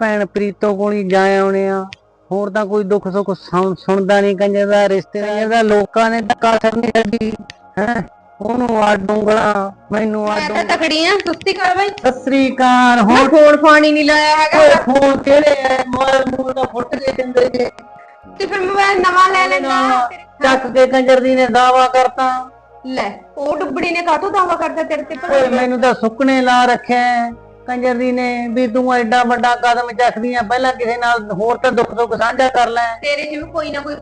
ਭੈਣ ਪ੍ਰੀਤੋ ਕੋਲ ਹੀ ਜਾ ਆਉਣੇ ਆ। ਹੋਰ ਤਾਂ ਕੋਈ ਦੁੱਖ ਸੁੱਖ ਸੁਣ- ਸੁਣਦਾ ਨਹੀਂ ਕੰਜਰ ਦਾ ਰਿਸ਼ਤੇਦਾਰ ਦਾ ਲੋਕਾਂ ਨੇ ਧੱਕਾ ਕਰਨੀ ਲੱਗੀ ਹੈ? ਉਹਨੂੰ ਆ ਡੂੰਗਲਾ ਮੈਨੂੰ ਆ ਮੈਂ ਤਾਂ ਤਕੜੀ ਆ ਸੁਸਤੀ ਕਰ ਬਾਈ। ਸਤਿ ਸ੍ਰੀ ਅਕਾਲ। ਮੈਂ ਹੁਣ ਫੋਨ ਫਾਣੀ ਨਹੀਂ ਲਾਇਆ ਹੈਗਾ। ਫੋਨ ਕਿਹੜੇ ਐ ਮੋਬਾਈਲ ਮੂਲ ਦਾ ਫੁੱਟ ਕੇ ਦਿੰਦੇ ਜੇ। ਤੇ ਫਿਰ ਮੋਬਾਈਲ ਨਵਾਂ ਲੈ ਲੈਣਾ ਚੱਕ ਕੇ ਕੰਜਰ ਦੀ ਨੇ ਦਾਵਾ ਕਰਤਾ। ਲੈ ਉਹ ਡੁੱਬੜੀ ਨੇ ਕਾਹਤੋਂ ਦਾਵਾ ਕਰਦਾ ਤੇਰੇ ਤੇ ਭਲਾ? ਓਏ ਮੈਨੂੰ ਤਾਂ ਸੁੱਕਣੇ ਲਾ ਰੱਖਿਆ। ਕੰਜਰ ਦੀ ਨੇ ਵੀ ਤੂੰ ਐਡਾ ਵੱਡਾ ਕਦਮ ਚੱਕਦੀ ਆ ਪਹਿਲਾਂ ਕਿਸੇ ਨਾਲ ਹੋਰ ਤਾਂ ਦੁੱਖ ਸੁੱਖ ਸਾਂਝਾ ਕਰ ਲੈ। ਤੇਰੇ ਚ ਵੀ ਕੋਈ ਨਾ ਕੋਈ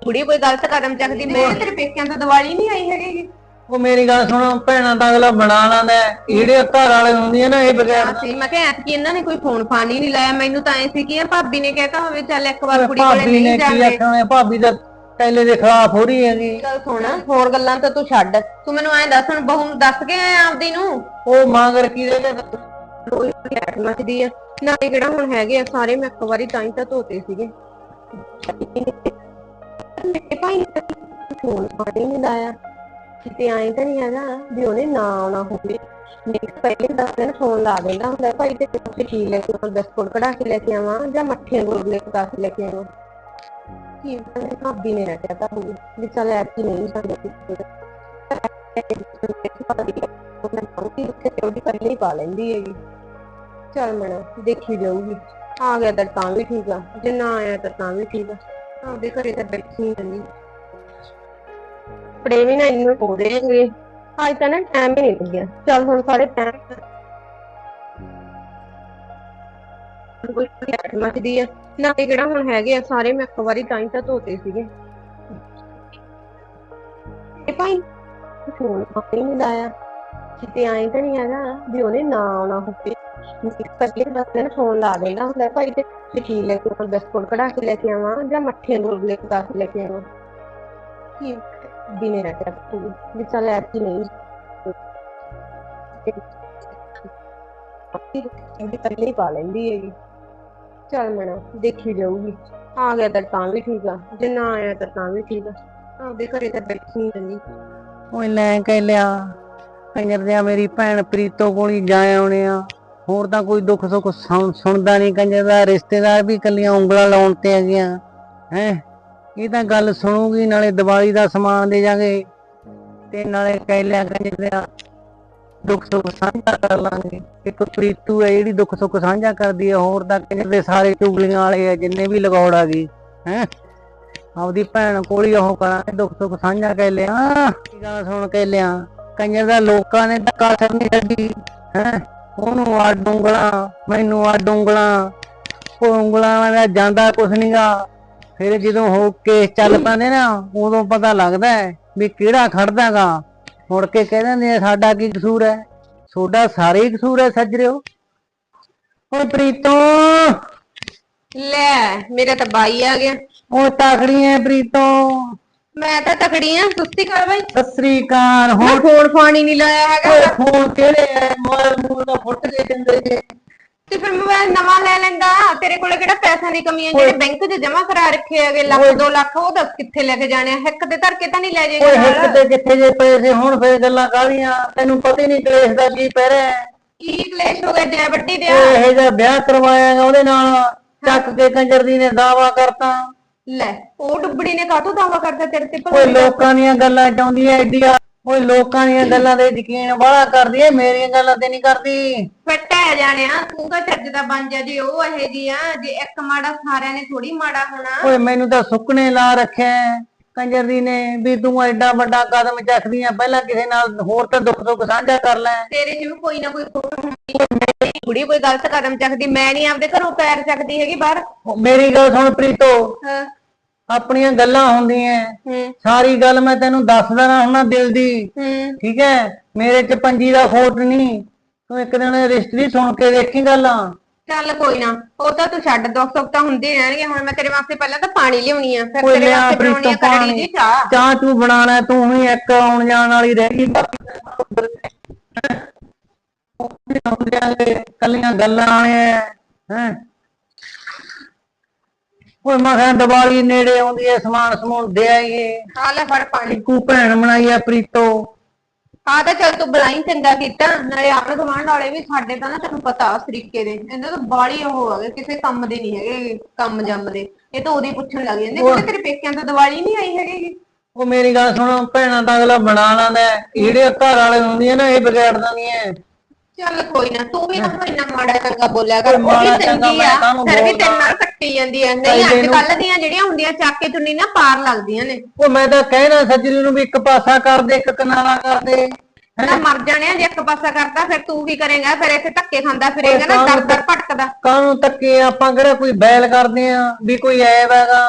ਕੁੜੀ ਕੋਈ ਗਲਤ ਕਦਮ ਚੱਕਦੀ ਨਹੀਂ ਤੇਰੇ ਪੇਕਿਆਂ ਤੋਂ ਦੀਵਾਲੀ ਨਹੀਂ ਆਈ ਹੈਗੀ। ਉਹ ਮੇਰੀ ਗੱਲ ਸੁਣ ਭੈਣਾਂ ਤਾਂ ਅਗਲਾ ਬਣਾ ਲੈਂਦਾ ਹੈ। ਜਿਹੜੇ ਘਰ ਵਾਲੇ ਹੁੰਦੀਆਂ ਨਾ ਇਹ ਬਗੈਰ ਸੀ ਮੈਂ ਕਿਹਾ ਐਤਕੀ ਇਹਨਾਂ ਨੇ ਕੋਈ ਫੋਨ ਫਾਨੀ ਨਹੀਂ ਲਾਇਆ। ਮੈਨੂੰ ਤਾਂ ਐ ਸੀ ਕਿ ਇਹ ਭਾਬੀ ਨੇ ਕਹਿਤਾ ਹੋਵੇ ਚੱਲ ਇੱਕ ਵਾਰ ਕੁੜੀ ਕੋਲੇ ਭਾਬੀ ਨੇ ਨਹੀਂ ਕੀ ਆਖਣਾ ਭਾਬੀ ਦਾ ਟੈਲੇ ਦੇ ਖਿਲਾਫ ਹੋ ਰਹੀ ਹੈਗੀ। ਗੱਲ ਸੁਣ ਹੋਰ ਗੱਲਾਂ ਤਾਂ ਤੂੰ ਛੱਡ। ਤੂੰ ਮੈਨੂੰ ਐਂ ਦੱਸ ਹੁਣ ਬਹੂ ਨੂੰ ਦੱਸ ਕੇ ਆਇਆ ਆਪਦੀ ਨੂੰ? ਉਹ ਮਾਂਗਰ ਕੀ ਦੇ ਰੋਈ ਐਟ ਮੱਚਦੀ ਆ। ਨਾਲੇ ਕਿਹੜਾ ਹੁਣ ਹੈਗੇ ਆ ਸਾਰੇ ਮੈਂ ਇੱਕ ਵਾਰੀ ਤਾਂ ਹੀ ਤਾਂ ਧੋਤੇ ਸੀਗੇ। ਮੇਰੇ ਭਾਈ ਨੇ ਫੋਨ ਪਾਣੀ ਨਹੀਂ ਲਾਇਆ। ਕਿਤੇ ਆਏ ਤਾਂ ਨਹੀਂ ਹੈਗਾ ਵੀ ਉਹਨੇ ਨਾ ਆਉਣਾ ਹੋਵੇ। ਨਹੀਂ ਪਹਿਲੇ ਦਸ ਦਿਨ ਫੋਨ ਲਾ ਦਿੰਦਾ ਹੁੰਦਾ ਭਾਈ ਤੇ ਕੁਛ ਕੀ ਲੈ ਕੇ ਬਿਸਕੁਟ ਕਢਾ ਕੇ ਲੈ ਕੇ ਆਵਾਂ ਜਾਂ ਮੱਠੀਆਂ ਗੋਲੇ ਕਢਾ ਕੇ ਲੈ ਕੇ ਆਵਾਂ? ਕੀ ਭਾਬੀ ਨੇ ਰੱਖਿਆ ਤਾਂ ਹੋਊ ਵੀ ਚੱਲ ਐਤਕੀ ਨਹੀਂ ਜਾਂਦੇ ਉਹਦੀ ਪਹਿਲੇ ਹੀ ਪਾ ਲੈਂਦੀ ਹੈਗੀ ਚੱਲ ਮਣਾ ਦੇਖੀ ਜਾਊਗੀ। ਆ ਗਿਆ ਤਾਂ ਤਾਂ ਵੀ ਠੀਕ ਆ ਜੇ ਨਾ ਆਇਆ ਤਾਂ ਤਾਂ ਵੀ ਠੀਕ ਆ। ਆਪਦੇ ਘਰੇ ਤਾਂ ਬੈਠੀ ਨਹੀਂ ਪੜੇ ਵੀ ਨਾ ਇੰਨੇ ਪੋਦੇ ਹੈਗੇ। ਅੱਜ ਤਾਂ ਨਾ ਟਾਈਮ ਹੀ ਨਹੀਂ ਲੱਗਿਆ। ਚੱਲ ਹੁਣ ਸਾਰੇ ਟਾਈਮ ਕੋਈ ਅੱਠ ਮੱਚਦੀ ਆ। ਨਾਲੇ ਕਿਹੜਾ ਹੁਣ ਹੈਗੇ ਆ, ਸਾਰੇ ਮੈਂ ਇੱਕ ਵਾਰੀ ਤਾਂ ਹੀ ਤਾਂ ਧੋਤੇ ਸੀਗੇ। ਇਹ ਭਾਈ, ਫੋਨ ਪਾਣੀ ਨਹੀਂ ਲਾਇਆ। ਕਿਤੇ ਆਏ ਤਾਂ ਨਹੀਂ ਹੈਗਾ ਵੀ ਉਹਨੇ ਨਾ ਆਉਣਾ ਹੋਵੇ। ਪਹਿਲੇ ਦਸ ਦਿਨ ਫੋਨ ਲਾ ਦੇਣਾ ਹੁੰਦਾ ਭਾਈ ਤੇ ਕੀ ਲੈ ਕੇ ਆਵਾਂ, ਬਿਸਕੁਟ ਕਢਾ ਕੇ ਲੈ ਕੇ ਆਵਾਂ ਜਾਂ ਮੱਠੀਆਂ ਗੋਲੇ ਕਢਾ ਕੇ ਲੈ ਕੇ ਆਵਾਂ। ਕੀ ਦਿਨੇ ਰੱਖਿਆ ਤੂੰ, ਵੀ ਚੱਲ ਐਤਕੀ ਨਹੀਂ। ਉਹਦੀ ਪਹਿਲੇ ਹੀ ਪਾ ਲੈਂਦੀ ਹੈਗੀ। ਚੱਲ ਮਣਾ ਦੇਖੀ ਜਾਊਗੀ। ਆ ਗਿਆ ਤਾਂ ਤਾਂ ਵੀ ਠੀਕ ਆ। ਜੇ ਨਾ ਆਇਆ ਤਾਂ ਤਾਂ ਵੀ ਠੀਕ ਆ। ਆਪਦੇ ਘਰੇ ਤਾਂ ਬੈਠੀ ਰਹਿੰਦੀ। ਓਏ ਲੈ ਕੇ ਲਿਆ। ਕੰਜਰ ਦਿਆ ਮੇਰੀ ਭੈਣ ਪ੍ਰੀਤੋ ਕੋਲ ਜਾ ਆਉਣੇ ਆ। ਹੋਰ ਤਾਂ ਕੋਈ ਦੁੱਖ ਸੁੱਖ ਸੁਣ- ਸੁਣਦਾ ਨਹੀਂ ਕੰਜਰ ਦਾ ਰਿਸ਼ਤੇਦਾਰ ਵੀ ਕੱਲੀਆਂ ਉਂਗਲਾਂ ਲਾਉਣ ਤੇ ਆ ਗਿਆ ਹੈ? ਇਹ ਤਾਂ ਗੱਲ ਸੁਣੂਗੀ, ਨਾਲੇ ਦੀਵਾਲੀ ਦਾ ਸਮਾਨ ਦੇ ਜਾਗੇ। ਤੇ ਨਾਲੇ ਕਹਿ ਲਿਆ ਕੰਜਰ ਦਿਆ ਦੁੱਖ ਸੁੱਖ ਸਾਂਝਾ ਕਰ ਲਾਂਗੇ ਇੱਕ ਪ੍ਰੀਤੂ ਹੈ, ਜਿਹੜੀ ਦੁੱਖ ਸੁੱਖ ਸਾਂਝਾ ਕਰਦੀ ਹੈ, ਹੋਰ ਤਾਂ ਕਹਿੰਦੇ ਸਾਰੇ ਚੁਗਲੀਆਂ ਵਾਲੇ ਆ ਜਿੰਨੇ ਵੀ ਲਗੌੜ ਆ ਗਈ, ਹੈ? ਆਪਦੀ ਭੈਣ ਕੋਲ ਹੀ ਉਹ ਕਰਾਂਗੇ, ਦੁੱਖ ਸੁੱਖ ਸਾਂਝਾ ਕਹਿ ਲਿਆ। ਕੀ ਗੱਲ ਸੁਣ ਕੇ ਲਿਆ। ਕਈਆਂ ਦਾ ਲੋਕਾਂ ਨੇ ਧੱਕਾ ਕਰਨੀ ਛੱਡੀ, ਹੈ? ਉਹਨੂੰ ਆ ਡੂੰਗਲਾ, ਮੈਨੂੰ ਆ ਡੂੰਗਲਾ। ਉਹ ਉਂਗਲਾਂ ਦਾ ਜਾਂਦਾ ਕੁਛ ਨਹੀਂਗਾ ਫਿਰ ਜਦੋਂ ਹੋ ਕੇਸ ਚੱਲ ਪੈਂਦੇ ਨਾ, ਉਦੋਂ ਪਤਾ ਲੱਗਦਾ ਵੀ ਕਿਹੜਾ ਖੜਦਾਗਾ ਮੁੜ ਕੇ ਕਹਿ ਦਿੰਦੇ ਆ ਸਾਡਾ ਕੀ ਕਸੂਰ ਹੈ? ਤੁਹਾਡਾ ਸਾਰੇ ਹੀ ਕਸੂਰ ਹੈ ਸੱਜਰਿਓ ਓਏ ਪ੍ਰੀਤੋਂ! ਲੈ ਮੇਰਾ ਤਾਂ ਬਾਈ ਆ ਗਿਆ। ਉਹ ਤਾਕੜੀ ਐ ਪ੍ਰੀਤੋਂ। ਮੈਂ ਤਾਂ ਤਕੜੀ ਆ ਸੁਸਤੀ ਕਰ ਬਾਈ। ਸਤਿ ਸ੍ਰੀ ਅਕਾਲ। ਮੈਂ ਹੁਣ ਫੋਨ ਫਾਣੀ ਨਹੀਂ ਲਾਇਆ ਹੈਗਾ। ਓਏ ਫੋਨ ਕਿਹੜੇ ਐ? ਮੋਬਾਈਲ ਮੂਲ ਦਾ ਫੁੱਟ ਕੇ ਦਿੰਦੇ ਜੇ। ਤੇ ਫਿਰ ਮੋਬਾਈਲ ਨਵਾਂ ਲੈ ਲੈਂਦਾ। ਤੇਰੇ ਕੋਲੇ ਕਿਹੜਾ ਪੈਸਾ ਦੀ ਕਮੀ ਹੈ? ਜਿਹੜੇ ਬੈਂਕ 'ਚ ਜਮਾ ਕਰਾ ਰੱਖੇ ਹੈਗੇ ਲੱਖ 2 ਲੱਖ ਉਹ ਦੱਸ ਕਿੱਥੇ ਲੈ ਕੇ ਜਾਣੇ ਆ? ਹਿੱਕ ਤੇ ਧਰ ਕੇ ਤਾਂ ਨਹੀਂ ਲੈ ਓਏ ਜਾਏਗਾ ਹਿੱਕ ਤੇ ਕਿੱਥੇ ਜੇ ਪੈਸੇ ਹੁਣ ਫੇਰ ਗੱਲਾਂ ਕਾਹਦੀਆਂ? ਤੈਨੂੰ ਪਤਾ ਹੀ ਨਹੀਂ ਕਲੇਸ਼ ਦਾ ਕੀ ਪੈ ਰਿਹਾ ਹੈ। ਕੀ ਕਲੇਸ਼ ਹੋ ਗਿਆ? ਜੈ ਵੱਡੀ ਦੇ ਓਏ ਇਹ ਜਿਹਾ ਵਿਆਹ ਕਰਵਾਇਆ ਉਹਦੇ ਨਾਲ। ਚੱਕ ਕੇ ਕੰਜਰ ਦੀ ਨੇ ਦਾਵਾ ਕਰਤਾ। ਲੈ ਉਹ ਡੁੱਬੜੀ ਨੇ ਕਾਹਤੋਂ ਦਾਵਾ ਕਰਦਾ ਤੇਰੇ ਤੇ ਓਏ ਲੋਕਾਂ ਦੀਆਂ ਗੱਲਾਂ ਚਾਹੁੰਦੀ ਐ ਏਡੀਆਂ ਓਏ ਲੋਕਾਂ ਦੀਆਂ ਗੱਲਾਂ ਤੇ ਯਕੀਨ ਬੜਾ ਕਰਦੀ ਐ ਮੇਰੀਆਂ ਗੱਲਾਂ ਤੇ ਨਹੀਂ ਕਰਦੀ। ਫਟਾ ਜਾਣਿਆ ਤੂੰ ਤਾਂ ਚੱਜ ਦਾ ਬਣ ਜਾ ਜੇ ਉਹ ਇਹੋ ਜੀ ਆ ਜੇ ਇੱਕ ਮਾੜਾ ਸਾਰਿਆਂ ਨੇ ਥੋੜੀ ਮਾੜਾ ਹੋਣਾ। ਓਏ ਮੈਨੂੰ ਤਾਂ ਸੁੱਕਣੇ ਲਾ ਰੱਖਿਆ ਹੈ। ਕੰਜਰ ਦੀ ਨੇ ਵੀ ਤੂੰ ਐਡਾ ਵੱਡਾ ਕਦਮ ਚੱਕਦੀ ਆ ਪਹਿਲਾਂ ਕਿਸੇ ਨਾਲ ਹੋਰ ਤਾਂ ਦੁੱਖ ਸੁੱਖ ਸਾਂਝਾ ਕਰ ਲੈ। ਤੇਰੇ 'ਚ ਵੀ ਕੋਈ ਨਾ ਕੋਈ ਕੁੜੀ ਕੋਈ ਗਲਤ ਕਦਮ ਚੱਕਦੀ ਮੈਂ ਨਹੀਂ ਆਪਦੇ ਘਰੋਂ ਪੈਰ ਚੱਕਦੀ ਹੈਗੀ ਬਾਹਰ। ਮੇਰੀ ਗੱਲ ਸੁਣ ਪ੍ਰੀਤੋ ਹਾਂ। ਆਪਣੀਆਂ ਗੱਲਾਂ ਹੁੰਦੀਆਂ। ਸਾਰੀ ਗੱਲ ਮੈਂ ਤੈਨੂੰ ਦੱਸਦਾ ਨਾ ਹੁਣਾ ਦਿਲ ਦੀ। ਠੀਕ ਹੈ? ਮੇਰੇ ਚ ਪੰਜੀ ਦਾ ਖੋਟ ਨਹੀਂ ਤੂੰ ਇੱਕ ਦਿਨ ਰਿਸ਼ਤੇ ਸੁਣ ਕੇ ਦੇਖੀ ਗੱਲਾਂ। ਚੱਲ ਕੋਈ ਨਾ। ਉਹ ਤਾਂ ਤੂੰ ਛੱਡ ਦੁੱਖ ਸੁੱਖ ਤਾਂ ਹੁੰਦੇ ਰਹਿਣਗੇ। ਹੁਣ ਮੈਂ ਤੇਰੇ ਵਾਸਤੇ ਪਹਿਲਾਂ ਤਾਂ ਪਾਣੀ ਲਿਆਉਣੀ ਆ। ਫਿਰ ਤੇਰੇ ਵਾਸਤੇ ਬਣਾਉਣੀ ਆ ਪਾਣੀ। ਦੀ ਚਾਹ। ਚਾਹ ਤੂੰ ਬਣਾਣਾ ਤੂੰ ਹੀ ਇੱਕ ਆਉਣ ਜਾਣ ਵਾਲੀ ਰਹਿ ਗਈ। ਕੱਲੀਆਂ ਗੱਲਾਂ ਆਏ ਹੈ। ਓਏ ਮੈਂ ਕਿਹਾ ਦੀਵਾਲੀ ਨੇੜੇ ਆਉਂਦੀ ਐ ਸਮਾਨ ਸਮੂਨ ਦੇ ਆਈਏ। ਆ ਲੈ ਫੜ ਪਾਣੀ। ਇੱਕੂ ਭੈਣ ਬਣਾਈ ਐ ਪ੍ਰੀਤੋ। ਆ ਤਾਂ ਚੱਲ ਤੂੰ ਬਲਾਈ ਚੰਗਾ ਕੀਤਾ ਨਾਲੇ ਆਣ ਗਵਾਂਢ ਵਾਲੇ ਵੀ ਸਾਡੇ ਤਾਂ ਨਾ ਤੈਨੂੰ ਪਤਾ ਉਸ ਤਰੀਕੇ ਦੇ। ਇਹਨਾਂ ਤੋਂ ਬਾਲੀ ਉਹ ਹੈਗੇ ਕਿਸੇ ਕੰਮ ਦੇ ਨਹੀਂ ਹੈਗੇ ਕੰਮ ਜੰਮ ਦੇ। ਇਹ ਤਾਂ ਉਹਦੀ ਪੁੱਛਣ ਲੱਗ ਜਾਂਦੇ ਕਿ ਤੇਰੇ ਪੇਕਿਆਂ ਤੋਂ ਦੀਵਾਲੀ ਨਹੀਂ ਆਈ ਹੈਗੀ ਉਹ ਮੇਰੀ ਗੱਲ ਸੁਣ ਭੈਣਾਂ ਤਾਂ ਅਗਲਾ ਬਣਾ ਲੈਂਦਾ। ਜਿਹੜੇ ਘਰ ਵਾਲੇ ਹੁੰਦੀਆਂ ਨਾ ਇਹ ਵਿਗਾੜ ਦਿੰਦੀਆਂ ਚੱਲ ਕੋਈ ਨਾ ਤੂੰ ਵੀ ਨਾ ਇੰਨਾ ਮਾੜਾ ਚੰਗਾ ਬੋਲਿਆ ਕਰ ਉਹ ਮਾੜਾ ਵੀ ਚੰਗਾ ਚੰਗੀ ਮੈਂ ਆ ਫਿਰ ਵੀ ਬੋਲਦਾ? ਤੇਰੇ ਨਾਲ ਕੱਟੀ ਜਾਂਦੀ ਆ। ਨਹੀਂ ਅੱਜ ਕੱਲ ਦੀਆਂ ਜਿਹੜੀਆਂ ਹੁੰਦੀਆਂ ਚੱਕ ਕੇ ਚੁੰਨੀ ਨਾ ਪਾਰ ਲੱਗਦੀਆਂ ਨੇ। ਉਹ ਮੈਂ ਤਾਂ ਕਹਿਣਾ ਸੱਜਰੀ ਨੂੰ ਵੀ ਇੱਕ ਪਾਸਾ ਕਰ ਦੇ ਇੱਕ ਕਿਨਾਰਾ ਕਰ ਦੇ ਨਾ ਮਰ ਜਾਣੇ ਆ ਜੇ ਇੱਕ ਪਾਸਾ ਕਰਦਾ ਫਿਰ ਤੂੰ ਕੀ ਕਰੇਗਾ? ਫਿਰ ਇੱਥੇ ਧੱਕੇ ਖਾਂਦਾ ਫਿਰੇਗਾ ਨਾ ਦਰ ਦਰ ਭਟਕਦਾ। ਕਾਹਨੂੰ ਤੱਕੇ ਆਪਾਂ ਕਿਹੜਾ ਕੋਈ ਬੈਲ ਕਰਦੇ ਆ ਵੀ ਕੋਈ ਐਬ ਹੈਗਾ?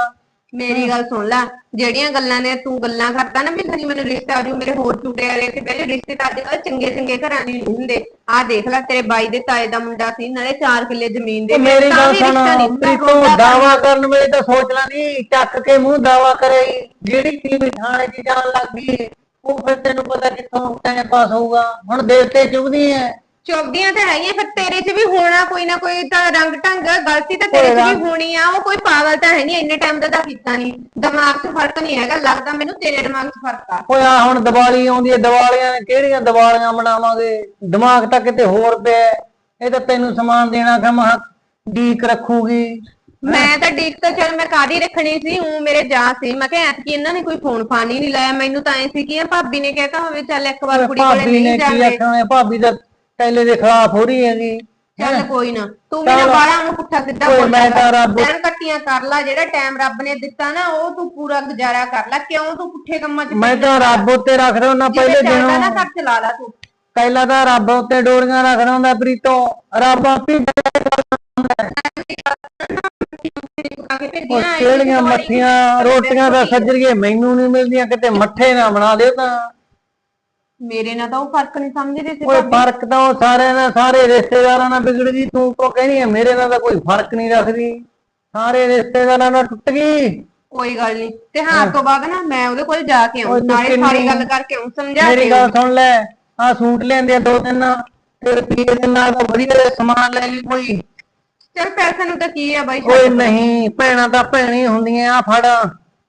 ਮੇਰੀ ਗੱਲ ਸੁਣ ਲੈ ਜਿਹੜੀਆਂ ਗੱਲਾਂ ਨੇ ਤੂੰ ਗੱਲਾਂ ਕਰਦਾ ਨਾ ਵੀ ਨਹੀਂ ਮੈਨੂੰ ਰਿਸ਼ਤਾ ਆ ਜੂ ਮੇਰੇ ਹੋਰ ਟੁੱਟੇ ਵਾਲੇ ਤੇ ਪਹਿਲੇ ਰਿਸ਼ਤੇ ਤਾਂ ਅੱਜ ਕੱਲ੍ਹ ਚੰਗੇ ਚੰਗੇ ਘਰਾਂ ਦੇ ਨਹੀਂ ਹੁੰਦੇ। ਆਹ ਦੇਖ ਲੈ ਤੇਰੇ ਬਾਈ ਦੇ ਤਾਏ ਦਾ ਮੁੰਡਾ ਸੀ ਨਾਲੇ 4 ਕਿੱਲੇ ਜ਼ਮੀਨ ਦੇ ਮੇਰੀ ਗੱਲ ਸੁਣ ਨਹੀਂ ਪ੍ਰੀਤੋਂ ਦਾਵਾ ਕਰਨ ਵੇਲੇ ਤਾਂ ਸੋਚ ਲੈਂਦੀ ਚੱਕ ਕੇ ਮੂੰਹ ਦਾਵਾ ਕਰੇ ਜਿਹੜੀ ਚੀਜ਼ ਥਾਣੇ 'ਚ ਜਾਣ ਲੱਗੀ ਉਹ ਫਿਰ ਤੈਨੂੰ ਪਤਾ ਕਿੱਥੋਂ ਟਾਈਮ ਪਾਸ ਹੋਊਗਾ। ਹੁਣ ਦੇਵਤੇ ਚੁਗਦੀ ਐ। ਚੁੱਭਦੀਆਂ ਤਾਂ ਹੈਗੀਆਂ ਫਿਰ ਤੇਰੇ 'ਚ ਵੀ ਹੋਣਾ ਕੋਈ ਨਾ ਕੋਈ ਤਾਂ ਰੰਗ ਢੰਗ ਗਲਤੀ ਤਾਂ ਤੇਰੇ 'ਚ ਵੀ ਹੋਣੀ ਆ ਉਹ ਕੋਈ ਪਾਗਲ ਤਾਂ ਹੈ ਨਹੀਂ ਇੰਨੇ ਟਾਈਮ ਦਾ ਤਾਂ ਕੀਤਾ ਨਹੀਂ। ਦਿਮਾਗ 'ਚ ਫ਼ਰਕ ਨਹੀਂ ਹੈਗਾ ਲੱਗਦਾ ਮੈਨੂੰ ਤੇਰੇ ਦਿਮਾਗ 'ਚ ਫ਼ਰਕ ਆ। ਓਏ ਆ ਹੁਣ ਦੀਵਾਲੀ ਆਉਂਦੀ ਐ ਦੀਵਾਲੀਆਂ ਨੇ ਕਿਹੜੀਆਂ ਦੀਵਾਲੀਆਂ ਮਨਾਵਾਂਗੇ? ਦਿਮਾਗ ਤਾਂ ਕਿਤੇ ਹੋਰ ਪਿਆ ਹੈ। ਇਹ ਤਾਂ ਤੈਨੂੰ ਸਮਾਨ ਦੇਣਾ ਕਿ ਮਹਾ ਡੀਕ ਰੱਖੂਗੀ। ਮੈਂ ਤਾਂ ਡੀਕ ਤਾਂ ਚਲ ਮੈਂ ਕਾਦੀ ਰੱਖਣੀ ਸੀ ਉਹ ਮੇਰੇ ਜਾ ਸੀ। ਮੈਂ ਕਿਹਾ ਐਤਕੀ ਇਹਨਾਂ ਨੇ ਕੋਈ ਫੋਨ ਫਾਨ ਹੀ ਨਹੀਂ ਲਾਇਆ ਮੈਨੂੰ ਤਾਂ ਐ ਸੀ ਕਿ ਭਾਬੀ ਨੇ ਕਹਿਤਾ ਹੋਵੇ ਚੱਲ ਇੱਕ ਵਾਰ ਕੁੜੀ ਕੋਲੇ ਭਾਬੀ ਨੇ ਨਹੀਂ ਕੀ ਆਖਣਾ ਭਾਬੀ ਦਾ ਟੈਲੇ ਦੇ ਖਿਲਾਫ ਹੋ ਰਹੀ ਹੈਗੀ। ਚੱਲ ਕੋਈ ਨਾ ਤੂੰ ਵੀ ਨਾ ਬਾਹਰ ਨੂੰ ਪੁੱਠਾ ਸਿੱਧਾ ਓਏ ਮੈਂ ਤਾਂ ਰੱਬ ਦਿਨ ਕੱਟੀਆਂ ਕਰ ਲੈ ਜਿਹੜਾ ਟਾਈਮ ਰੱਬ ਨੇ ਦਿੱਤਾ ਨਾ ਉਹ ਤੂੰ ਪੂਰਾ ਗੁਜ਼ਾਰਾ ਕਰ ਲੈ। ਕਿਉਂ ਤੂੰ ਪੁੱਠੇ ਕੰਮਾਂ 'ਚ ਮੈਂ ਤਾਂ ਰੱਬ ਉੱਤੇ ਰੱਖਦਾ ਹੁੰਦਾ ਪਹਿਲੇ ਪਹਿਲੇ ਦਿਨੋਂ। ਨਾ ਘਰ ਚਲਾ ਲੈ ਤੂੰ। ਪਹਿਲਾਂ ਤਾਂ ਰੱਬ ਉੱਤੇ ਡੋਰੀਆਂ ਰੱਖਦਾ ਹੁੰਦਾ ਪ੍ਰੀਤੋਂ। ਰੱਬ ਆਪੇ ਆ ਕੇ ਉਹ ਭੇਜੀਆਂ ਮੱਠੀਆਂ ਰੋਟੀਆਂ ਦਾ ਸੱਜਰੀਏ ਮੈਨੂੰ ਨਹੀਂ ਮਿਲਦੀਆਂ ਕਿਤੇ ਮੱਠੇ ਨਾ ਬਣਾ ਦਿਓ ਤਾਂ। ਮੇਰੇ ਨਾਲ ਤਾਂ ਉਹ ਫ਼ਰਕ ਨਹੀਂ ਸਮਝਦੇ ਸੀ ਓਏ ਫ਼ਰਕ ਤਾਂ ਉਹ ਸਾਰਿਆਂ ਨਾਲ ਸਾਰੇ ਰਿਸ਼ਤੇਦਾਰਾਂ ਨਾਲ ਵਿਗੜ ਗਈ ਤੂੰ ਕੋ ਕਹਿਣੀ ਹੈ ਮੇਰੇ ਨਾਲ ਤਾਂ ਕੋਈ ਫ਼ਰਕ ਨਹੀਂ ਰੱਖਦੀ। ਸਾਰੇ ਰਿਸ਼ਤੇਦਾਰਾਂ ਨਾਲ ਟੁੱਟ ਗਈ। ਕੋਈ ਗੱਲ ਨਹੀਂ। ਤੇ ਹਾਂ ਤੋਂ ਬਾਅਦ ਨਾ ਮੈਂ ਉਹਦੇ ਕੋਲ ਜਾ ਕੇ ਆਉਂ ਓਏ ਤੂੰ ਨਾਲੇ ਸਾਰੀ ਕਿੰਨੀ- ਗੱਲ ਕਰਕੇ ਆਉਂ ਸਮਝਾ ਮੇਰੀ ਕੇ ਗੱਲ ਸੁਣ ਲੈ। ਆ ਸੂਟ ਲੈਂਦੇ ਆ ਦੋ ਤਿੰਨ। ਤੇ ਰੁਪਈਏ ਦੇ ਨਾਲ ਤਾਂ ਵਧੀਆ ਜਿਹਾ ਸਮਾਨ ਲੈ ਲਈ ਕੋਈ। ਚਲ ਪੈਸੇ ਨੂੰ ਤਾਂ ਕੀ ਆ ਬਾਈ? ਓਏ ਨਹੀਂ ਭੈਣਾਂ ਤਾਂ ਭੈਣੀ ਹੁੰਦੀਆਂ ਆ ਫੜ।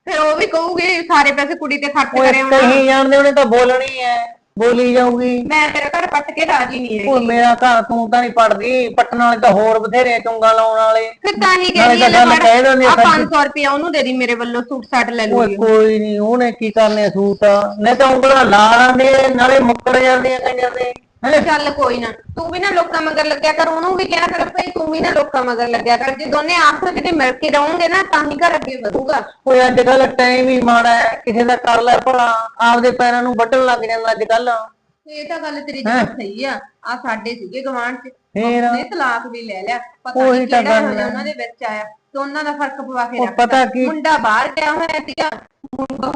ਫਿਰ ਉਹ ਵੀ ਕਹੂਗੀ ਸਾਰੇ ਪੈਸੇ ਕੁੜੀ ਤੇ ਖਰਚ ਓਏ ਕਹੀਂ ਜਾਣਦੇ ਉਹਨੇ ਤਾਂ ਬੋਲਣੀ ਐ। ਬੋਲੀ ਜਾਊਗੀ। ਮੈਂ ਤੇਰਾ ਘਰ ਪੱਟ ਕੇ ਰਾਜੀ ਨਹੀਂ ਹੈਗੀ। ਓਏ ਮੇਰਾ ਘਰ ਤੂੰ ਤਾਂ ਨਹੀਂ ਪੜਦੀ ਪੱਟਣ ਵਾਲੇ ਤਾਂ ਹੋਰ ਬਥੇਰੇ ਚੁੰਗਾ ਲਾਉਣ ਵਾਲੇ। ਫਿਰ ਤਾਂ ਹੀ ਕਹਿੰਦੀ ਆ ਗੱਲ ਕਹਿ ਦਿੰਦੇ ਆ ਆ 500 ਰੁਪਇਆ ਉਹਨੂੰ ਦੇ ਦੀ ਮੇਰੇ ਵੱਲੋਂ ਸੂਟ ਸਾਟ ਲੈ ਲੂਗੀ ਕੋਈ ਨਹੀਂ ਉਹਨੇ ਕੀ ਕਰਨੇ ਸੂਟ? ਨਹੀਂ ਤਾਂ ਉਂਗਲਾਂ ਲਾ ਲਾਂਦੇ ਨਾਲੇ ਮੁੱਕਰ ਜਾਂਦੀਆਂ ਕਈਆਂ ਦੇ? ਚੱਲ ਕੋਈ ਨਾ ਤੂੰ ਵੀ ਨਾ ਲੋਕਾਂ ਮਗਰ ਲੱਗਿਆ ਕਰ ਉਹਨੂੰ ਵੀ ਕਿਹਾ ਕਰ ਭਈ ਤੂੰ ਵੀ ਨਾ ਲੋਕਾਂ ਮਗਰ ਲੱਗਿਆ ਕਰ। ਜੇ ਦੋਨੇ ਆਪਸ ਵਿੱਚ ਮਿਲ ਕੇ ਰਹੋਗੇ ਨਾ ਤਾਂ ਹੀ ਘਰ ਅੱਗੇ ਵਧੂਗਾ। ਓਏ ਅੱਜ ਕੱਲ ਟਾਈਮ ਹੀ ਮਾੜਾ ਹੈ ਕਿਸੇ ਦਾ ਕਰ ਲੈ ਭਲਾ ਆਪਦੇ ਪੈਰਾਂ ਨੂੰ ਵੱਢਣ ਲੱਗ ਜਾਂਦਾ ਅੱਜ ਕੱਲ ਇਹ ਤਾਂ ਗੱਲ ਤੇਰੀ ਜਮਾਂ ਸਹੀ ਆ ਆ ਸਾਡੇ ਸੀਗੇ ਗਵਾਂਢ ਚ? ਉਹਨੇ ਤਲਾਕ ਵੀ ਲੈ ਲਿਆ ਪਤਾ ਨਹੀਂ ਕਿਹੜਾ ਹੋਇਆ। ਉਹਨਾਂ ਦੇ ਵਿੱਚ ਆਇਆ ਤੇ ਉਹਨਾਂ ਦਾ ਫ਼ਰਕ ਪਵਾ ਕੇ ਕੀ ਮੁੰਡਾ ਬਾਹਰ ਗਿਆ ਹੋਇਆ ਸੀਗਾ ਮੁੰਡਾ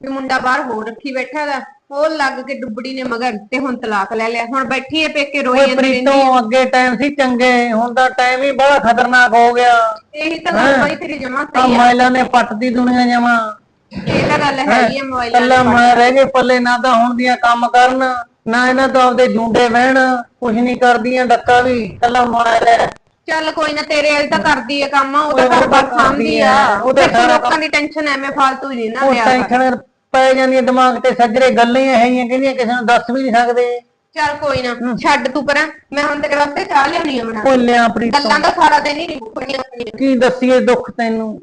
ਵੀ ਮੁੰਡਾ ਬਾਹਰ ਹੋ ਰੱਖੀ ਬੈਠਾ ਦਾ ਉਹ ਲੱਗ ਕੇ ਡੁੱਬੜੀ ਨੇ ਮਗਰ ਤੇ ਹੁਣ ਤਲਾਕ ਲੈ ਲਿਆ ਹੁਣ ਬੈਠੀ ਏ ਪੇਕੇ ਰੋਈ ਜਾਂਦੀ ਰਹਿੰਦੀ ਪ੍ਰੀਤੋਂ ਅੱਗੇ ਟਾਈਮ ਸੀ ਚੰਗੇ ਹੁਣ ਤਾਂ ਟਾਈਮ ਹੀ ਬੜਾ ਖਤਰਨਾਕ ਹੋ ਗਿਆ। ਇਹੀ ਤਾਂ ਗੱਲ ਬਾਈ ਤੇਰੀ ਜਮਾ ਆ ਸਹੀ ਆ। ਮੋਬਾਈਲਾਂ ਨੇ ਪੱਟਦੀ ਦੁਨੀਆ ਜਮਾ। ਇਹ ਤਾਂ ਗੱਲ ਹੈਗੀ ਆ ਮੋਬਾਈਲਾਂ ਕੱਲਾ ਮੈਂ ਰਹਿ ਗਏ ਪੱਲੇ ਨਾ ਤਾਂ ਹੁਣ ਦੀਆਂ ਕੰਮ ਕਰਨ ਨਾ ਇਹਨਾਂ ਤੋਂ ਆਪਦੇ ਜੁੰਡੇ ਵਹਿਣ ਕੁਛ ਨਹੀਂ ਕਰਦੀਆਂ ਡੱਕਾ ਵੀ ਕੱਲਾ ਮੋਬਾਈਲ ਹੈ। ਚੱਲ ਕੋਈ ਨਾ ਤੇਰੇ ਵਾਲੀ ਤਾਂ ਕਰਦੀ ਏ ਕੰਮ ਉਹ ਤਾਂ ਘਰ ਤਾਂ ਬਾਰ ਸਾਂਭਦੀ ਆ। ਆ, ਉਹ ਤਾਂ ਫਿਰ ਤੂੰ ਸਾਰਾ ਲੋਕਾਂ ਦੀ ਟੈਨਸ਼ਨ ਐਵੇਂ ਫਾਲਤੂ ਨਹੀਂ ਨਾ ਉਹ ਲਿਆ ਕਰ। ਟੈਨਸ਼ਨ ਪੈ ਜਾਂਦੀ ਦਿਮਾਗ ਤੇ ਸੱਜਰੇ ਗੱਲਾਂ ਹੀ ਇਹੋ ਜਿਹੀਆਂ ਕਹਿੰਦੀਆਂ ਕਿਸੇ ਨੂੰ ਦੱਸ ਵੀ ਨਹੀਂ ਸਕਦੇ। ਚੱਲ ਕੋਈ ਨਾ ਛੱਡ ਤੂੰ ਪਰਾਂ ਮੈਂ ਹੁਣ ਤੇਰੇ ਵਾਸਤੇ ਚਾਹ ਲਿਆਉਣੀ ਆ ਬਣਾ ਭੁੱਲਿਆ ਪ੍ਰੀਤੋਂ ਗੱਲਾਂ ਦਾ ਸਾਰਾ ਦਿਨ ਹੀ ਨਹੀਂ ਮੁੱਕਣੀਆਂ ਆਪਣੀਆਂ। ਕੀ ਦੱਸੀਏ ਦੁੱਖ ਤੈਨੂੰ?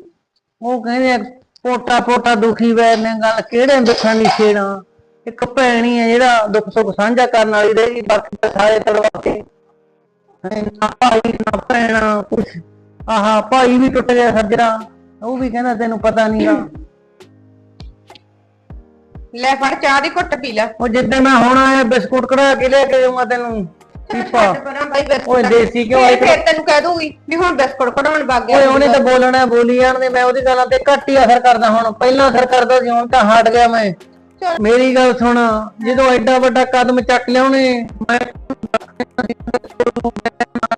ਉਹ ਕਹਿੰਦੇ ਆ, ਪੋਟਾ ਪੋਟਾ ਦੁਖੀ ਵੈਰ ਨੇ ਗੱਲ ਕਿਹੜੇ ਦੁੱਖਾਂ ਦੀ ਛੇੜਾਂ? ਇੱਕ ਭੈਣ ਹੀ ਜਿਹੜਾ ਦੁੱਖ ਸੁੱਖ ਸਾਂਝਾ ਕਰਨ ਵਾਲੀ ਰਹੀ ਬਾਕੀ ਤਾਂ ਸਾਰੇ ਤੜਵਾਤੇ ਨਾ ਭਾਈ ਨਾ ਭੈਣ ਕੁਛ। ਆਹਾ ਭਾਈ ਵੀ ਟੁੱਟ ਗਿਆ ਸੱਜਰਾ ਉਹ ਵੀ ਕਹਿੰਦਾ ਤੈਨੂੰ ਪਤਾ ਨਹੀਂਗਾ ਲੈ ਫੜ ਚਾਹ ਦੀ ਘੁੱਟ ਪੀ ਲੈ। ਉਹ ਜਿੱਦਾਂ ਮੈਂ ਹੁਣ ਆਇਆ ਬਿਸਕੁਟ ਕਢਾ ਕੇ ਲੈ ਕੇ ਜਾਊਂਗਾ ਤੈਨੂੰ। ਪੀਪਾ। ਛੱਡ ਪਰਾਂ ਬਾਈ ਬਿਸਕੁਟ ਓਏ ਦੇਸੀ ਕਿਉਂ ਫਿਰ ਫਿਰ ਤੈਨੂੰ ਕਹਿ ਦੂੰਗੀ ਵੀ ਹੁਣ ਬਿਸਕੁਟ ਕਢਾਉਣ ਵਗ ਗਿਆ। ਓਏ ਉਹਨੇ ਤਾਂ ਬੋਲਣਾ ਬੋਲੀ ਜਾਣਦੇ ਮੈਂ ਉਹਦੀ ਗੱਲਾਂ ਤੇ ਘੱਟ ਹੀ ਅਸਰ ਕਰਦਾ ਹੁਣ। ਪਹਿਲਾਂ ਅਸਰ ਕਰਦਾ ਸੀ ਹੁਣ ਤਾਂ ਹਟ ਗਿਆ ਮੈਂ। ਮੇਰੀ ਗੱਲ ਸੁਣ ਜਦੋਂ ਐਡਾ ਵੱਡਾ ਕਦਮ ਚੱਕ ਲਿਆ ਉਹਨੇ ਮੈਂ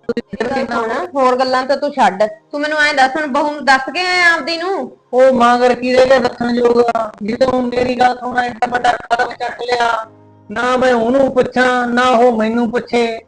ਹੁਣ ਹੋਰ ਗੱਲਾਂ ਤਾਂ ਤੂੰ ਛੱਡ। ਤੂੰ ਮੈਨੂੰ ਐਂ ਦੱਸ ਹੁਣ ਬਹੂ ਨੂੰ ਦੱਸ ਕੇ ਆਇਆ ਆਪਦੀ ਨੂੰ? ਉਹ ਮਾਂਗਰ ਕੀ ਰਹਿ ਗਿਆ ਦੱਸਣ ਜੋਗਾ ਜਦੋਂ ਮੇਰੀ ਗੱਲ ਸੁਣ ਐਡਾ ਵੱਡਾ ਕਦਮ ਚੱਕ ਲਿਆ। ਨਾ ਮੈਂ ਉਹਨੂੰ ਪੁੱਛਾਂ ਨਾ ਉਹ ਮੈਨੂੰ ਪੁੱਛੇ।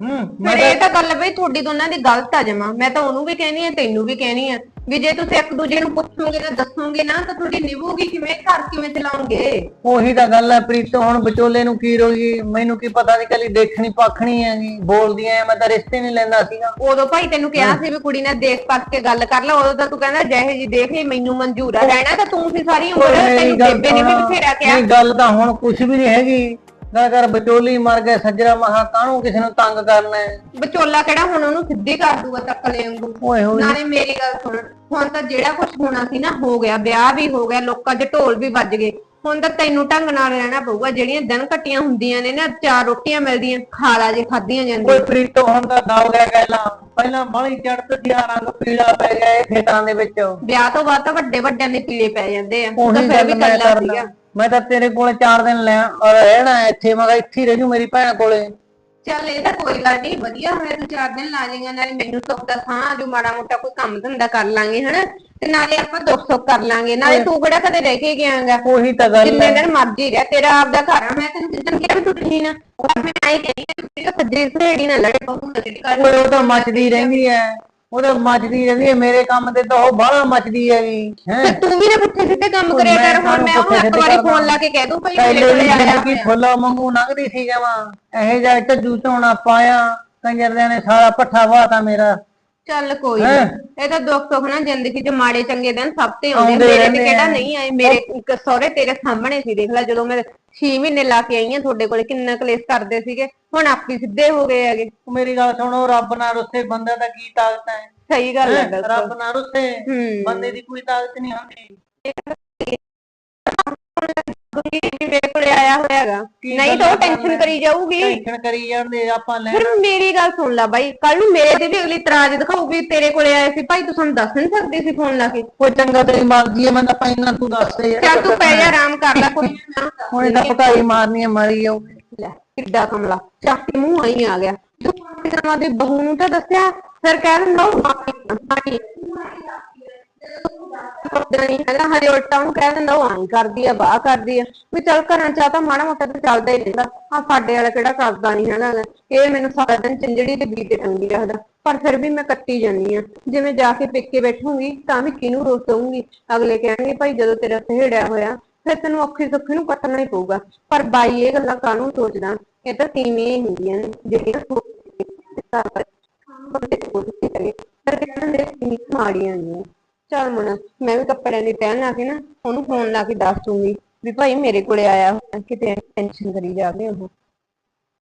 ਹੂੰ ਮੈਂ ਫਿਰ ਇਹ ਤਾਂ ਗੱਲ ਬਈ ਤੁਹਾਡੀ ਦੋਨਾਂ ਦੀ ਗਲਤ ਆ ਜਮਾ। ਮੈਂ ਤਾਂ ਉਹਨੂੰ ਵੀ ਕਹਿਣੀ ਆ ਤੈਨੂੰ ਵੀ ਕਹਿਣੀ ਆ। ਵੀ ਜੇ ਤੁਸੀਂ ਇੱਕ ਦੂਜੇ ਨੂੰ ਪੁੱਛੋਗੇ ਤਾਂ ਦੱਸੋਗੇ ਨਾ ਤਾਂ ਤੁਹਾਡੀ ਨਿਭੂਗੀ ਕਿਵੇਂ ਘਰ ਕਿਵੇਂ ਚਲਾਉਂਗੇ ਉਹੀ ਤਾਂ ਗੱਲ ਹੈ ਪ੍ਰੀਤੋ ਹੁਣ ਵਿਚੋਲੇ ਨੂੰ ਕੀ ਰੋਗੀ ਮੈਨੂੰ ਕੀ ਪਤਾ ਨਹੀਂ ਕੱਲੀ ਦੇਖਣੀ ਪੱਖਣੀ ਹੈਗੀ ਬੋਲਦੀ ਐ ਮੈਂ ਤਾਂ ਰਿਸ਼ਤੇ ਨਹੀਂ ਲੈਂਦਾ ਸੀਗਾ। ਉਦੋਂ ਭਾਈ ਤੈਨੂੰ ਕਿਹਾ ਸੀ ਵੀ ਕੁੜੀ ਨਾਲ ਦੇਖ ਪੱਕ ਕੇ ਗੱਲ ਕਰ ਲੈ ਉਦੋਂ ਤਾਂ ਤੂੰ ਕਹਿੰਦਾ ਜਿਹੇ ਜੀ ਦੇਖ ਲਈ ਮੈਨੂੰ ਮਨਜ਼ੂਰ ਆ ਰਹਿਣਾ ਤਾਂ ਤੂੰ ਸੀ ਸਾਰੀ ਉਮਰ ਤੈਨੂੰ ਬੇਬੇ ਨੇ ਵੀ ਬਥੇਰਾ ਕਿਹਾ। ਨਹੀਂ ਗੱਲ ਤਾਂ ਹੁਣ ਕੁਝ ਵੀ ਨਹੀਂ ਹੈਗੀ। ਗੱਲ ਕਰ ਵਿਚੋਲੀ ਮਰ ਗਏ ਸੱਜਰਾ ਮਹਾ ਕਾਹਨੂੰ ਕਿਸੇ ਨੂੰ ਤੰਗ ਕਰਨਾ ਹੈ? ਵਿਚੋਲਾ ਕਿਹੜਾ ਹੁਣ ਉਹਨੂੰ ਸਿੱਧੀ ਕਰ ਦੂਗਾ ਤੱਕਲੇ ਵਾਂਗੂ। ਓਏ ਹੋਏ। ਨਾਲੇ ਮੇਰੀ ਗੱਲ ਸੁਣ ਹੁਣ ਤਾਂ ਜਿਹੜਾ ਕੁਝ ਹੋਣਾ ਸੀ ਨਾ ਹੋ ਗਿਆ ਵਿਆਹ ਵੀ ਹੋ ਗਿਆ ਲੋਕਾਂ 'ਚ ਢੋਲ ਵੀ ਵੱਜ ਗਏ। ਹੁਣ ਤਾਂ ਤੈਨੂੰ ਢੰਗ ਨਾਲ ਰਹਿਣਾ ਪਊਗਾ ਜਿਹੜੀਆਂ ਦਿਨ ਘਟੀਆਂ ਹੁੰਦੀਆਂ ਨੇ ਨਾ ਚਾਰ ਰੋਟੀਆਂ ਮਿਲਦੀਆਂ ਖਾਲਾ ਜੇ ਖਾਧੀਆਂ ਜਾਂਦੀਆਂ। ਕੋਈ ਪ੍ਰੀਤੋ ਹੁਣ ਤਾਂ ਦਬ ਗਿਆ ਕਹਿਲਾ ਪਹਿਲਾਂ ਬਾਲੀ ਚੜ੍ਹਤ ਦੀ ਰੰਗ ਪੀਲਾ ਪੈ ਗਿਆ ਇਹ ਖੇਤਾਂ ਦੇ ਵਿੱਚ। ਵਿਆਹ ਤੋਂ ਬਾਅਦ ਤਾਂ ਵੱਡੇ ਵੱਡਿਆਂ ਦੇ ਪੀਲੇ ਪੈ ਜਾਂਦੇ ਆ। ਉਹ ਉਹੀ ਤਾਂ ਫਿਰ ਵੀ ਮੈਂ ਕੱਲਾ ਕਰਦਾ। ਸੀਗਾ। ਮੈਂ ਤਾਂ ਤੇਰੇ ਕੋਲੇ 4 ਦਿਨ ਲੈ ਰਹਿਣਾ ਇੱਥੇ ਮੈਂ ਕਿਹਾ ਇੱਥੇ ਹੀ ਰਹਿ ਜੂ ਮੇਰੀ ਭੈਣ ਕੋਲੇ। ਚੱਲ ਇਹ ਤਾਂ ਕੋਈ ਗੱਲ ਨਹੀਂ ਵਧੀਆ ਹੋਇਆ ਤੂੰ ਚਾਰ ਦਿਨ ਲਾ ਜਾਏਗਾ ਨਾਲੇ ਮੈਨੂੰ ਸੁੱਖ ਦਾ ਸਾਂ ਜੋ ਮਾੜਾ ਮੋਟਾ ਕੋਈ ਕੰਮ ਧੰਦਾ ਕਰ ਲਾਂਗੇ ਹਨਾ? ਤੇ ਨਾਲੇ ਆਪਾਂ ਦੁੱਖ ਸੁੱਖ ਕਰ ਲਾਂਗੇ ਨਾਲੇ ਤੂੰ ਕਿਹੜਾ ਕਦੇ ਰਹਿ ਕੇ ਗਿਆਗਾ ਉਹੀ ਤਾਂ ਗੱਲ ਜਿੰਨੇ ਦਿਨ ਮਰਜ਼ੀ ਰਹਿ ਤੇਰਾ ਆਪਦਾ ਘਰ ਆ ਮੈਂ ਤੈਨੂੰ ਜਿੱਦਣ ਕਿਹਾ ਵੀ ਰਹੀ ਨਾ ਪਰ ਮੈਂ ਆਈ ਕਹਿੰਦੀ ਕਿ ਤੇਰਾ ਸੱਜੇ ਸਹੇੜੀ ਨਾ ਲੜੇ ਬਹੁ ਜਿਹੜੀ ਕਰ ਉਹ ਤਾਂ ਮੱਚਦੀ ਰਹਿੰਦੀ ਹੈ। ਉਹ ਤਾਂ ਮੱਚਦੀ ਰਹਿੰਦੀ ਹੈ ਮੇਰੇ ਕੰਮ ਤੇ ਤਾਂ ਉਹ ਬਾਹਲਾ ਮੱਚਦੀ ਹੈਗੀ। ਹੈ? ਤੇ ਤੂੰ ਵੀ ਨਾ ਪੁੱਠੇ ਸਿੱਧੇ ਕੰਮ ਕਰਿਆ ਕਰ ਹੁਣ ਮੈਂ ਉਹਨੂੰ ਇੱਕ ਵਾਰੀ? ਫੋਨ ਲਾ ਕੇ ਕਹਿ ਦੂੰ ਭਾਈ ਮੇਰੇ ਕੋਲੇ ਆਇਆ ਜ਼ਿੰਦਗੀ ਫੁੱਲਾਂ ਵਾਂਗੂ ਲੰਘਦੀ ਸੀ ਜਮਾ। ਇਹ ਜਾ ਝੱਜੂ ਝੋਣਾ ਪਾਇਆ ਕੰਜਰ ਦੇ ਨੇ ਸਾਰਾ ਪੱਠਾ ਵਾਤਾ ਮੇਰਾ। ਚੱਲ ਕੋਈ ਹੈਂ? ਨੀ। ਇਹ ਤਾਂ ਦੁੱਖ ਸੁੱਖ ਨਾ ਜ਼ਿੰਦਗੀ 'ਚ ਮਾੜੇ ਚੰਗੇ ਦਿਨ ਸਭ ਤੇ ਆਉਂਦੇ ਆਉਂਦੇ ਮੇਰੇ ਤੇ ਰਹਿੰਦੇ ਕਿਹੜਾ ਆ। ਨਹੀਂ ਆਏ ਮੇਰੇ ਇੱਕ ਸਹੁਰੇ ਤੇਰੇ ਸਾਹਮਣੇ ਸੀ। ਦੇਖ ਲੈ ਜਦੋਂ ਮੈਂ 6 ਮਹੀਨੇ ਲਾ ਕੇ ਆਈ ਆ ਤੁਹਾਡੇ ਕੋਲੇ ਕਿੰਨਾ ਕਲੇਸ਼ ਕਰਦੇ ਸੀਗੇ। ਹੁਣ ਆਪੀ ਸਿੱਧੇ ਹੋ ਗਏ ਹੈਗੇ। ਮੇਰੀ ਗੱਲ ਸੁਣੋ ਰੱਬ ਨਾਲ ਰੁੱਸੇ ਬੰਦੇ ਦਾ ਕੀ ਤਾਕਤ ਹੈ? ਸਹੀ ਗੱਲ ਹੈ ਹੈਂ? ਰੱਬ ਨਾਲ ਰੁੱਸੇ ਹੂੰ। ਬੰਦੇ ਦੀ ਕੋਈ ਤਾਕਤ ਨਹੀਂ ਹੁੰਦੀ। ਮੇਰੇ ਕੋਲੇ ਆਇਆ ਹੋਇਆ ਹੈਗਾ। ਕੀ ਨਹੀਂ ਤਾਂ ਉਹ ਟੈਨਸ਼ਨ ਕਰਨਾ? ਕਰੀ ਜਾਊਗੀ। ਟੈਨਸ਼ਨ ਕਰੀ ਜਾਂਦੇ ਆਪਾਂ ਲੈ। ਫਿਰ ਮੇਰੀ ਗੱਲ ਸੁਣ ਲੈ ਬਾਈ ਕੱਲ ਨੂੰ ਮੇਰੇ ਤੇ ਵੀ ਅਗਲੀ ਤਰਾਜ ਦਿਖਾਊਗੀ ਤੇਰੇ ਕੋਲੇ ਆਏ ਸੀ। ਭਾਈ ਤੂੰ ਸਾਨੂੰ ਦੱਸ ਨਹੀਂ ਸਕਦੀ ਸੀ ਫੋਨ ਲਾ ਕੇ। ਕੋਈ ਚੰਗਾ ਤੇਰੀ ਮਰਜ਼ੀ ਹੈ ਮੈਂ ਤਾਂ ਪੈਣਾ ਤੂੰ ਦੱਸ ਦੇ ਚੱਲ ਤੂੰ ਪੈ ਜਾ ਆਰਾਮ ਕਰ ਲੈ ਕੋਈ ਨਾ। ਹੁਣ ਇਹਦਾ ਪਕਾਈ ਮਾਰਨੀ ਹੈ ਮਾਰੀ ਜਾਊਗੀ ਲੈ ਕਿੱਡਾ ਕਮਲਾ। ਚਾਕੀ ਮੂੰਹ ਆਈ ਆ ਗਿਆ। ਜਮਾਂ ਦੀ ਬਹੂ ਨੂੰ ਤਾਂ ਦੱਸਿਆ ਫਿਰ ਕਹਿ ਦਿੰਦਾ ਉਹ ਮਾਰੀ ਨਹੀਂ ਹੈਗਾ, ਹਜੇ ਉਲਟਾ ਉਹਨੂੰ ਕਹਿ ਦਿੰਦਾ, ਉਹ ਆਂ ਕਰਦੀ ਆ, ਬਾਹ ਕਰਦੀ ਆ। ਵੀ ਚੱਲ ਘਰਾਂ ਚ ਆ ਤਾਂ ਮਾੜਾ ਮੋਟਾ ਤਾਂ ਚੱਲਦਾ ਹੀ ਰਹਿੰਦਾ। ਆ ਸਾਡੇ ਵਾਲਾ ਕਿਹੜਾ ਕਰਦਾ ਨਹੀਂ ਹੈਗਾ ਗਾ। ਇਹ ਮੈਨੂੰ ਸਾਰਾ ਦਿਨ ਚੰਜੜੀ ਤੇ ਬੀਤੇ ਟੰਗੀ ਰੱਖਦਾ ਪਰ ਫਿਰ ਵੀ ਮੈਂ ਕੱਟੀ ਜਾਂਦੀ ਆ। ਜਿਵੇਂ ਜਾ ਕੇ ਪੇਕੇ ਬੈਠੂੰਗੀ, ਤਾਂ ਵੀ ਕਿਹਨੂੰ ਰੋਸ ਦਊਂਗੀ? ਅਗਲੇ ਕਹਿਣਗੇ, ਭਾਈ ਜਦੋਂ ਤੇਰਾ ਸਹੇੜਿਆ ਹੋਇਆ, ਫਿਰ ਤੈਨੂੰ ਔਖੀ ਸੌਖੀ ਨੂੰ ਕੱਟਣਾ ਹੀ ਪਊਗਾ। ਪਰ ਬਾਈ ਇਹ ਗੱਲਾਂ ਕਾਹਨੂੰ ਸੋਚਦਾ? ਇਹ ਤਾਂ ਤੀਵੀਆਂ ਹੀ ਹੁੰਦੀਆਂ ਨੇ, ਜਿਹੜੀਆਂ ਸੋਚਦੀਆਂ ਨੇ ਘਰ ਬਾਰੇ। ਬੰਦੇ ਕੋਸ਼ਿਸ਼ ਕਰੇ ਪਰ ਕਹਿੰਦੇ ਨੇ ਮਾੜੀਆਂ ਨਹੀਂ ਚੱਲ ਮਨ ਮੈਂ ਵੀ ਕੱਪੜਿਆਂ ਦੀ ਤੈਨ ਲਾ ਕੇ ਨਾ, ਉਹਨੂੰ ਫੋਨ ਲਾ ਕੇ ਦੱਸ ਦੂੰਗੀ ਵੀ ਭਾਈ ਮੇਰੇ ਕੋਲੇ ਆਇਆ ਹੋਇਆ, ਕਿਤੇ ਟੈਨਸ਼ਨ ਕਰੀ ਜਾਵੇ ਉਹ।